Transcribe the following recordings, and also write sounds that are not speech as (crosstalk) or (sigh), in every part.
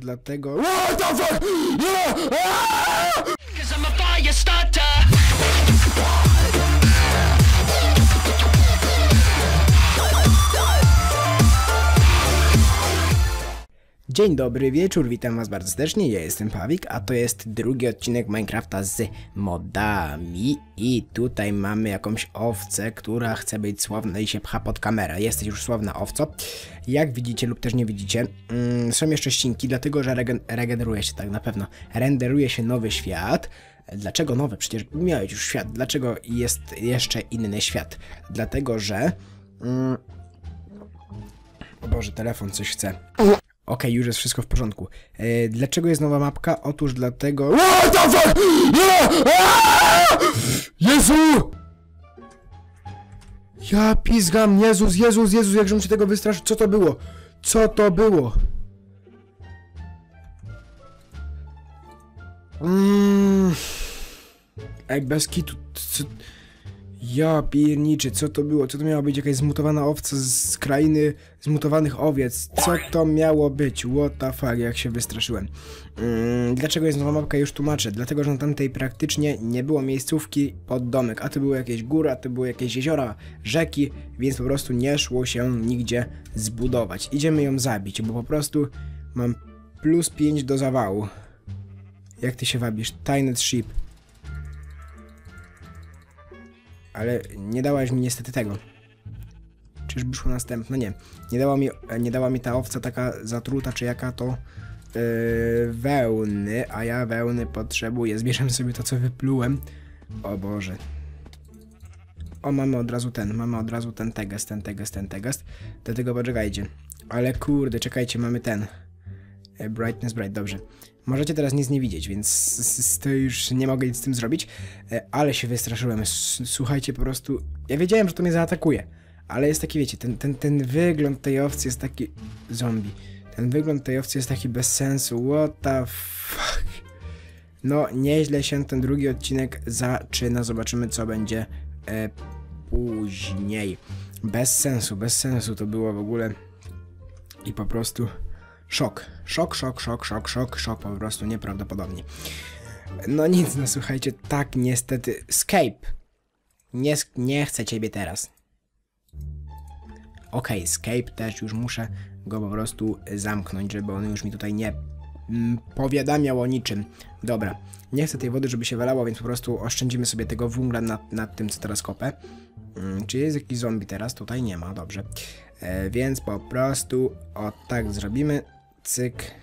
dlatego... What the fuck? Yeah! Aaa! Dzień dobry wieczór, witam was bardzo serdecznie, ja jestem Pawik, a to jest drugi odcinek Minecrafta z modami i tutaj mamy jakąś owcę, która chce być sławna i się pcha pod kamerę. Jesteś już sławna owco, jak widzicie lub też nie widzicie, mm, są jeszcze ścinki, dlatego że regen regeneruje się tak na pewno, renderuje się nowy świat. Dlaczego nowy? Przecież miałeś już świat. Dlaczego jest jeszcze inny świat? Dlatego, że... Mm, o Boże, telefon coś chce. Okej, już jest wszystko w porządku. E, dlaczego jest nowa mapka? Otóż dlatego... What the fuck? Jezu! Ja pizgam, Jezus, Jezus, Jezus, jakżem się tego wystraszył. Co to było? Co to było? Mm. Ej, bez kitu. Ja pierniczy, co to było? Co to miała być? Jakaś zmutowana owca z krainy zmutowanych owiec? Co to miało być? What the fuck, jak się wystraszyłem. Mm, dlaczego jest nowa mapka? Już tłumaczę. Dlatego, że na tamtej praktycznie nie było miejscówki pod domek, a to były jakieś góry, a to były jakieś jeziora, rzeki, więc po prostu nie szło się nigdzie zbudować. Idziemy ją zabić, bo po prostu mam plus 5 do zawału. Jak ty się wabisz? Tiny Ship. Ale nie dałaś mi niestety tego. Czyżby szło następne? Nie. Nie dała mi, nie dała mi ta owca taka zatruta, czy jaka to yy, wełny, a ja wełny potrzebuję. Zbierzemy sobie to, co wyplułem. O Boże. O, mamy od razu ten, mamy od razu ten tegest, ten tegest, ten tegest. Do tego poczekajcie. Ale kurde, czekajcie, mamy ten. E, Brightness bright, dobrze. Możecie teraz nic nie widzieć, więc to już nie mogę nic z tym zrobić, E, ale się wystraszyłem. Słuchajcie, po prostu, ja wiedziałem, że to mnie zaatakuje, ale jest taki, wiecie, ten, ten, ten wygląd tej owcy jest taki, zombie, ten wygląd tej owcy jest taki bez sensu, what the fuck. No, nieźle się ten drugi odcinek zaczyna, zobaczymy co będzie e, później. Bez sensu, bez sensu to było w ogóle i po prostu... Szok, szok, szok, szok, szok, szok, szok, po prostu nieprawdopodobnie. No nic, no słuchajcie, tak niestety. Scape. Nie, nie chcę ciebie teraz. Okej, Scape też już muszę go po prostu zamknąć, żeby on już mi tutaj nie mm, powiadamiał o niczym. Dobra, nie chcę tej wody, żeby się wylało, więc po prostu oszczędzimy sobie tego węgla nad, nad tym, co teraz kopę. Mm, czy jest jakiś zombie teraz? Tutaj nie ma, dobrze. E, więc po prostu o tak zrobimy. Cyk.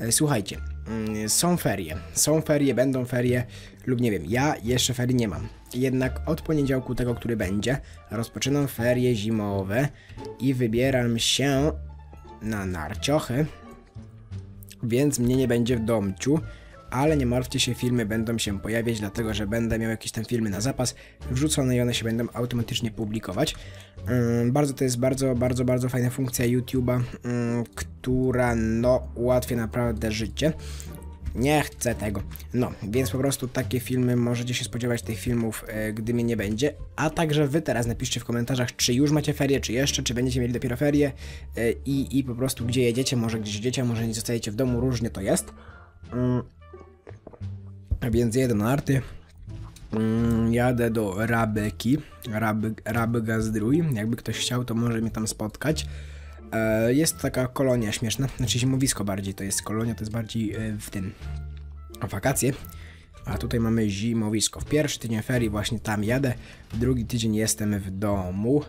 E, słuchajcie, mm, są ferie. Są ferie, będą ferie, lub nie wiem, ja jeszcze ferii nie mam. Jednak od poniedziałku tego, który będzie, rozpoczynam ferie zimowe i wybieram się na narciochy, więc mnie nie będzie w domciu, ale nie martwcie się, filmy będą się pojawiać, dlatego że będę miał jakieś tam filmy na zapas wrzucone i one się będą automatycznie publikować. Ym, bardzo to jest bardzo, bardzo, bardzo fajna funkcja YouTube'a, ym, która no ułatwia naprawdę życie. Nie chcę tego. No, więc po prostu takie filmy, możecie się spodziewać tych filmów, e, gdy mnie nie będzie. A także wy teraz napiszcie w komentarzach, czy już macie ferie, czy jeszcze, czy będziecie mieli dopiero ferie e, i, i po prostu gdzie jedziecie, może gdzieś jedziecie, może nie zostajecie w domu, różnie to jest. A więc jedę na narty. Mm, jadę do Rabeki, Raby, Raby Gazdrój. Jakby ktoś chciał, to może mnie tam spotkać. E, jest taka kolonia śmieszna, znaczy zimowisko bardziej, to jest kolonia, to jest bardziej e, w tym wakacje. A tutaj mamy zimowisko. W pierwszy tydzień ferii właśnie tam jadę, w drugi tydzień jestem w domu.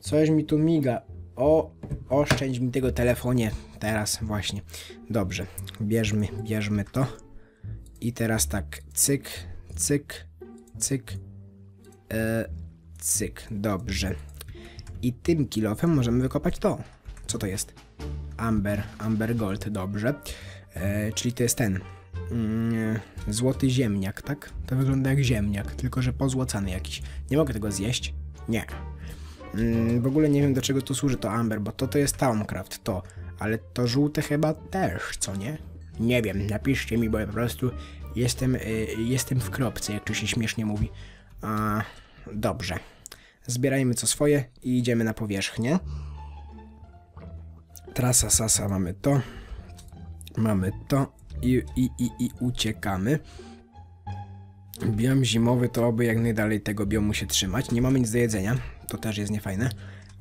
Coś mi tu miga. O, oszczędź mi tego telefonie teraz właśnie. Dobrze, bierzmy, bierzmy to. I teraz tak, cyk, cyk, cyk, e, cyk, dobrze. I tym kilofem możemy wykopać to. Co to jest? Amber, Amber Gold, dobrze. E, czyli to jest ten mm, złoty ziemniak, tak? To wygląda jak ziemniak, tylko że pozłocany jakiś. Nie mogę tego zjeść? Nie. Mm, w ogóle nie wiem do czego to służy to Amber, bo to to jest Towncraft, to. Ale to żółte chyba też, co nie? Nie wiem, napiszcie mi, bo po prostu jestem, y, jestem w kropce, jak to się śmiesznie mówi. A, dobrze. Zbierajmy co swoje i idziemy na powierzchnię. Trasa sasa mamy to. Mamy to i, i, i, i uciekamy. Biom zimowy to oby jak najdalej tego biomu się trzymać. Nie mamy nic do jedzenia, to też jest niefajne.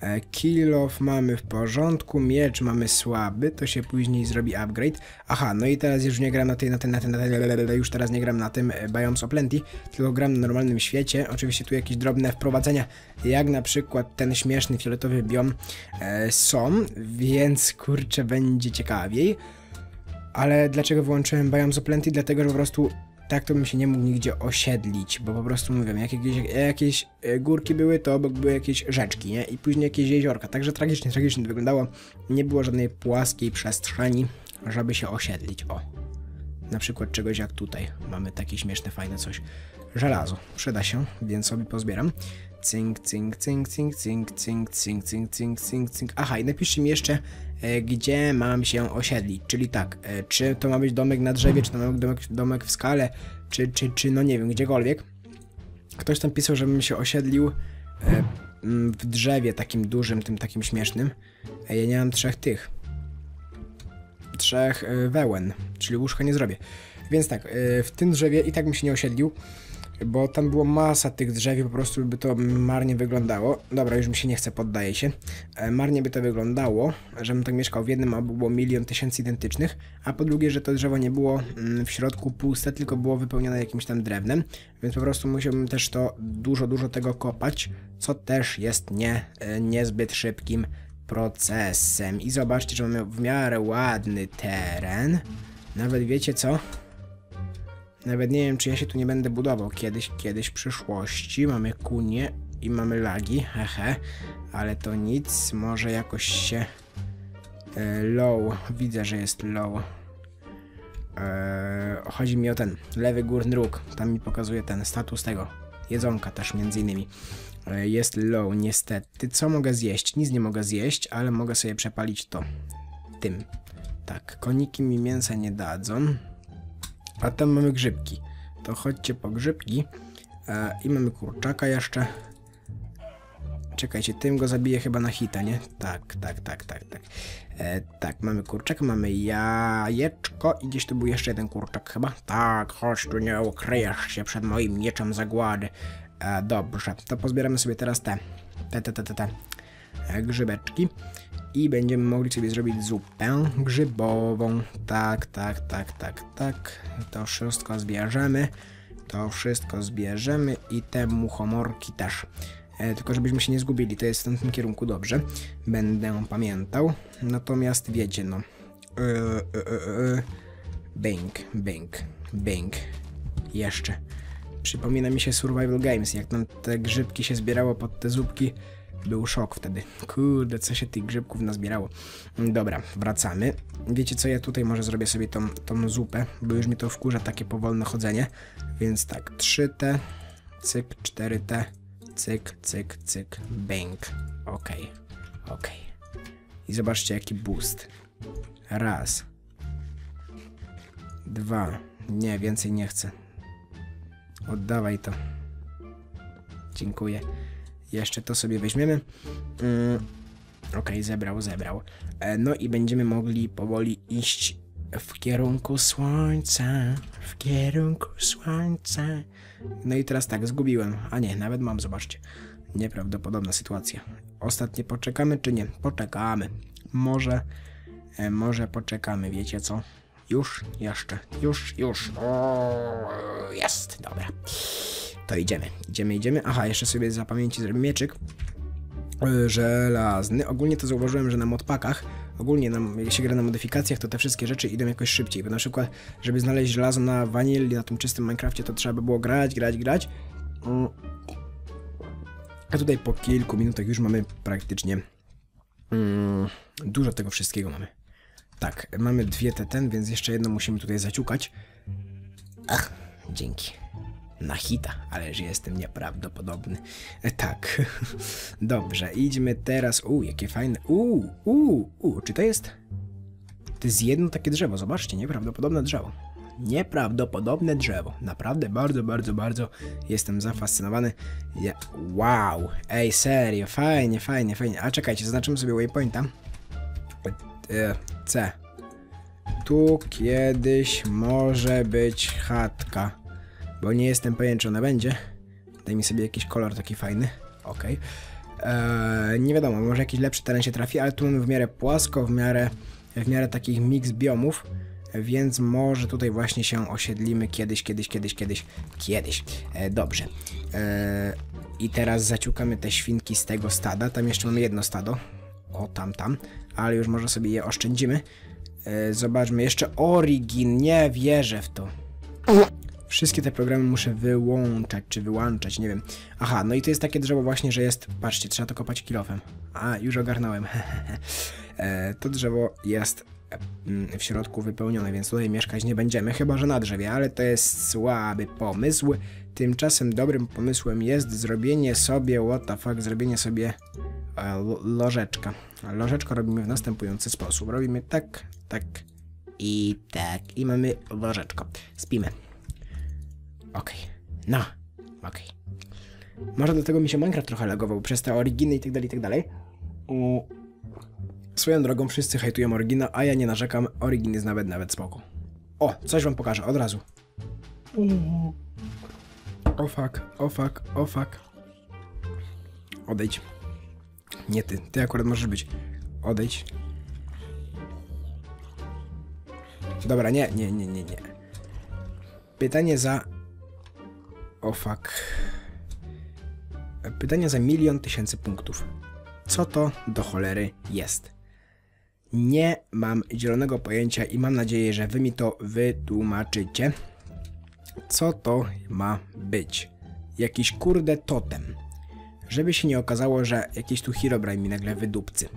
E, Kill off mamy w porządku, miecz mamy słaby, to się później zrobi upgrade. Aha, no i teraz już nie gram na tej, na ten, na ten, na ten, już teraz nie gram na tym e, Biomes of Plenty, tylko gram na normalnym świecie. Oczywiście tu jakieś drobne wprowadzenia, jak na przykład ten śmieszny fioletowy biom e, są, więc kurczę będzie ciekawiej. Ale dlaczego wyłączyłem Biomes of Plenty? Dlatego, że po prostu tak to bym się nie mógł nigdzie osiedlić, bo po prostu mówię, jak jakieś, jak jakieś e, górki były, to obok były jakieś rzeczki, nie? I później jakieś jeziorka, także tragicznie, tragicznie to wyglądało. Nie było żadnej płaskiej przestrzeni, żeby się osiedlić, o. Na przykład czegoś jak tutaj. Mamy takie śmieszne, fajne coś. Żelazo. Przyda się, więc sobie pozbieram. Cynk, cynk, cynk, cynk, cynk, cynk, cynk, cynk, cynk, cynk, cynk. Aha, i napiszcie mi jeszcze, gdzie mam się osiedlić. Czyli tak, e, czy to ma być domek na drzewie, czy to ma być domek, domek w skale, czy, czy, czy no nie wiem, gdziekolwiek. Ktoś tam pisał, żebym się osiedlił e, w drzewie takim dużym, tym takim śmiesznym. E, ja nie mam trzech tych. Trzech e, wełen, czyli łóżka nie zrobię. Więc tak, e, w tym drzewie i tak bym się nie osiedlił, bo tam było masa tych drzew i po prostu by to marnie wyglądało. Dobra, już mi się nie chce, poddaję się. E, marnie by to wyglądało, żebym tak mieszkał w jednym, a było milion tysięcy identycznych, a po drugie, że to drzewo nie było mm, w środku puste, tylko było wypełnione jakimś tam drewnem, więc po prostu musiałbym też to dużo, dużo tego kopać, co też jest nie, e, niezbyt szybkim procesem. I zobaczcie, że mamy w miarę ładny teren. Nawet wiecie co? Nawet nie wiem, czy ja się tu nie będę budował kiedyś, kiedyś w przyszłości. Mamy kunie i mamy lagi, hehe. Ale to nic, może jakoś się... E, low, widzę, że jest low. E, chodzi mi o ten, lewy górny róg. Tam mi pokazuje ten status tego. Jedzonka też między innymi. E, jest low, niestety. Co mogę zjeść? Nic nie mogę zjeść, ale mogę sobie przepalić to. Tym. Tak, koniki mi mięsa nie dadzą. A tam mamy grzybki. To chodźcie po grzybki. E, I mamy kurczaka jeszcze. Czekajcie, tym go zabiję chyba na hita, nie? Tak, tak, tak, tak, tak. E, tak, mamy kurczaka, mamy jajeczko i gdzieś tu był jeszcze jeden kurczak chyba. Tak, chodź tu, nie ukryjesz się przed moim mieczem zagłady. E, dobrze, to pozbieramy sobie teraz te, te, te, te, te, te grzybeczki i będziemy mogli sobie zrobić zupę grzybową. Tak, tak, tak, tak, tak. To wszystko zbierzemy. To wszystko zbierzemy i te muchomorki też. E, tylko żebyśmy się nie zgubili, to jest w tamtym kierunku dobrze. Będę pamiętał. Natomiast wiecie, no. E, e, e, e. Bang, bang, bang. Jeszcze. Przypomina mi się Survival Games, jak tam te grzybki się zbierało pod te zupki. Był szok wtedy. Kurde, co się tych grzybków nazbierało. Dobra, wracamy. Wiecie co, ja tutaj może zrobię sobie tą, tą zupę, bo już mi to wkurza takie powolne chodzenie. Więc tak, 3T, cyk, 4T, cyk, cyk, cyk, bang. Okej, okej. I zobaczcie jaki boost. Raz. Dwa. Nie, więcej nie chcę. Oddawaj to. Dziękuję. Jeszcze to sobie weźmiemy. Mm, Okej, zebrał, zebrał. E, no i będziemy mogli powoli iść w kierunku słońca. W kierunku słońca. No i teraz tak, zgubiłem. A nie, nawet mam, zobaczcie. Nieprawdopodobna sytuacja. Ostatnie poczekamy, czy nie? Poczekamy. Może, e, może poczekamy, wiecie co? Już, jeszcze, już, już. O, jest, dobra. To idziemy, idziemy, idziemy. Aha, jeszcze sobie za pamięci zrobię mieczyk. Yy, Żelazny. Ogólnie to zauważyłem, że na modpakach, ogólnie na, jak się gra na modyfikacjach, to te wszystkie rzeczy idą jakoś szybciej. Bo na przykład, żeby znaleźć żelazo na wanilli, na tym czystym Minecrafcie, to trzeba by było grać, grać, grać. Mm. A tutaj po kilku minutach już mamy praktycznie mm, dużo tego wszystkiego mamy. Tak, mamy dwie te ten, więc jeszcze jedno musimy tutaj zaciukać. Ach, dzięki. Na hita, ależ jestem nieprawdopodobny. E, Tak. (laughs) Dobrze, idźmy teraz. U, jakie fajne. U, u, u, czy to jest. To jest jedno takie drzewo, zobaczcie, nieprawdopodobne drzewo. Nieprawdopodobne drzewo. Naprawdę bardzo, bardzo, bardzo jestem zafascynowany. Ja... Wow, ej, serio, fajnie, fajnie, fajnie. A czekajcie, zaznaczymy sobie waypointa. E, C. tu kiedyś może być chatka. Bo nie jestem pewien, czy ona będzie. Daj mi sobie jakiś kolor taki fajny. Okej. Eee, nie wiadomo, może jakiś lepszy teren się trafi, ale tu mamy w miarę płasko, w miarę, w miarę takich mix biomów, więc może tutaj właśnie się osiedlimy kiedyś, kiedyś, kiedyś, kiedyś, kiedyś. E, dobrze. E, I teraz zaciukamy te świnki z tego stada. Tam jeszcze mamy jedno stado. O, tam, tam. Ale już może sobie je oszczędzimy. E, zobaczmy, jeszcze Origin. Nie wierzę w to. Wszystkie te programy muszę wyłączać, czy wyłączać, nie wiem. Aha, no i to jest takie drzewo właśnie, że jest... Patrzcie, trzeba to kopać kilofem. A, już ogarnąłem. (laughs) e, to drzewo jest mm, w środku wypełnione, więc tutaj mieszkać nie będziemy, chyba że na drzewie, ale to jest słaby pomysł. Tymczasem dobrym pomysłem jest zrobienie sobie, what the fuck, zrobienie sobie e, lo- lożeczka. Lożeczko robimy w następujący sposób. Robimy tak, tak i tak. I mamy lożeczko. Spimy. Okej. No. Okej. Może dlatego mi się Minecraft trochę lagował przez te originy i tak dalej, i tak dalej. U... Swoją drogą wszyscy hejtują Origina, a ja nie narzekam. Origin jest nawet, nawet spoko. O, coś wam pokażę, od razu. O fuck, o fuck, o fuck. Odejdź. Nie ty, ty akurat możesz być. Odejdź. Dobra, nie, nie, nie, nie, nie. Pytanie za... O fuck. Pytanie za milion tysięcy punktów. Co to do cholery jest? Nie mam zielonego pojęcia i mam nadzieję, że wy mi to wytłumaczycie. Co to ma być? Jakiś kurde totem. Żeby się nie okazało, że jakiś tu Herobrine mi nagle wydupcy.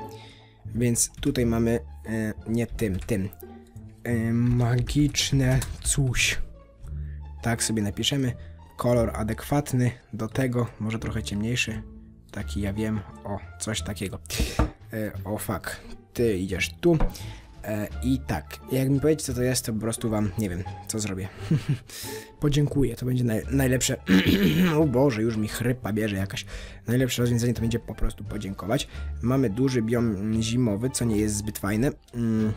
Więc tutaj mamy e, nie tym, tym. E, magiczne coś. Tak sobie napiszemy. Kolor adekwatny do tego, może trochę ciemniejszy. Taki ja wiem. O, coś takiego. E, o fuck. Ty idziesz tu. E, I tak, jak mi powiecie co to jest, to po prostu wam, nie wiem, co zrobię. (laughs) Podziękuję, to będzie naj, najlepsze... (clears throat) o Boże, już mi chrypa bierze jakaś. Najlepsze rozwiązanie to będzie po prostu podziękować. Mamy duży biom zimowy, co nie jest zbyt fajne. Mm.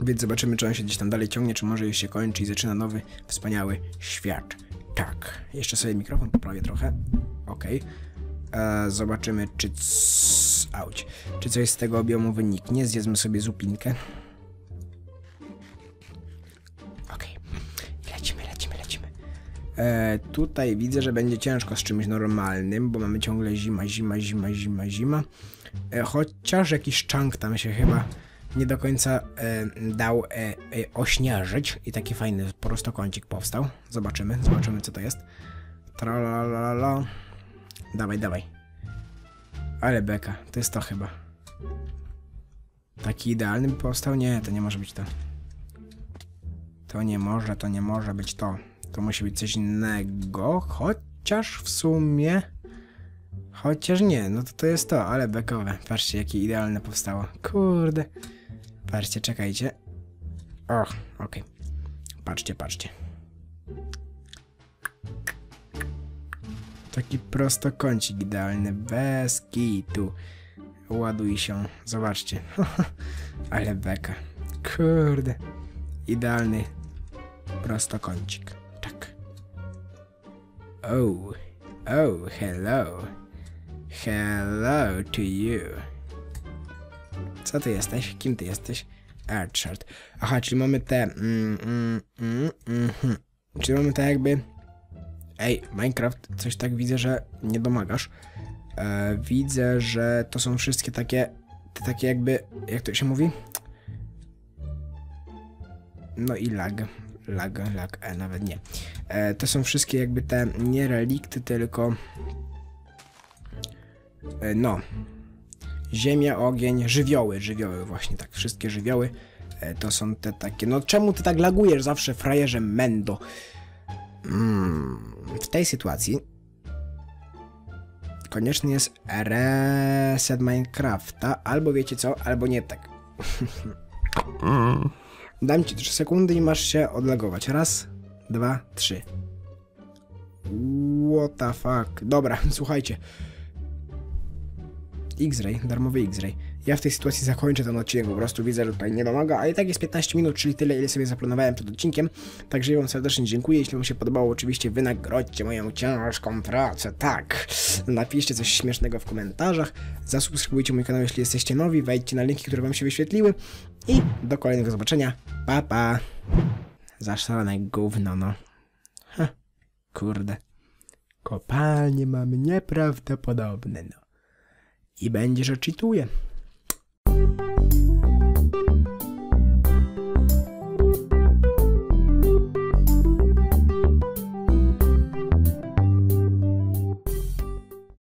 Więc zobaczymy, czy on się gdzieś tam dalej ciągnie, czy może już się kończy i zaczyna nowy, wspaniały świat. Tak. Jeszcze sobie mikrofon poprawię trochę. Okej. E, Zobaczymy, czy... Auć. Czy coś z tego biomu wyniknie. Zjedzmy sobie zupinkę. I Lecimy, lecimy, lecimy. E, tutaj widzę, że będzie ciężko z czymś normalnym, bo mamy ciągle zima, zima, zima, zima, zima. E, chociaż jakiś czank tam się chyba nie do końca e, dał e, e, ośnieżyć i taki fajny prostokącik powstał. Zobaczymy, zobaczymy co to jest. Tralalala. Dawaj, dawaj. Ale beka, to jest to chyba. Taki idealny by powstał? Nie, to nie może być to. To nie może, to nie może być to. To musi być coś innego, chociaż w sumie... Chociaż nie, no to to jest to, ale bekowe. Patrzcie, jakie idealne powstało. Kurde. Patrzcie, czekajcie. Och, okej. Patrzcie, patrzcie. Taki prostokącik idealny, bez kitu. Ładuj się, zobaczcie. (laughs) Ale beka. Kurde. Idealny prostokącik. Tak. Oh, oh, hello. Hello to you. Co ty jesteś? Kim ty jesteś? Archard. Aha, czyli mamy te... Mm, mm, mm, mhm. Czyli mamy te jakby... Ej, Minecraft, coś tak widzę, że nie domagasz. E, widzę, że to są wszystkie takie... Te takie jakby... Jak to się mówi? No i lag. Lag, lag, e, nawet nie. E, to są wszystkie jakby te nie relikty, tylko... E, no. Ziemia, ogień, żywioły, żywioły, właśnie tak, wszystkie żywioły. E, to są te takie. No czemu ty tak lagujesz zawsze, frajerze Mendo? Mm, w tej sytuacji konieczny jest reset Minecrafta, albo wiecie co, albo nie tak. (laughs) Dam ci 3 sekundy i masz się odlagować. Raz, dwa, trzy. What the fuck? Dobra, (laughs) słuchajcie. X-Ray, darmowy X-Ray. Ja w tej sytuacji zakończę ten odcinek, po prostu widzę, że tutaj nie domaga, a i tak jest 15 minut, czyli tyle, ile sobie zaplanowałem przed odcinkiem. Także ja wam serdecznie dziękuję, jeśli wam się podobało, oczywiście wynagrodźcie moją ciężką pracę, tak. Napiszcie coś śmiesznego w komentarzach, zasubskrybujcie mój kanał, jeśli jesteście nowi, wejdźcie na linki, które wam się wyświetliły i do kolejnego zobaczenia. Pa, pa. Zaszalone gówno, no. Ha, kurde. Kopalnie mamy nieprawdopodobne, no. I będzie, że cheatuję.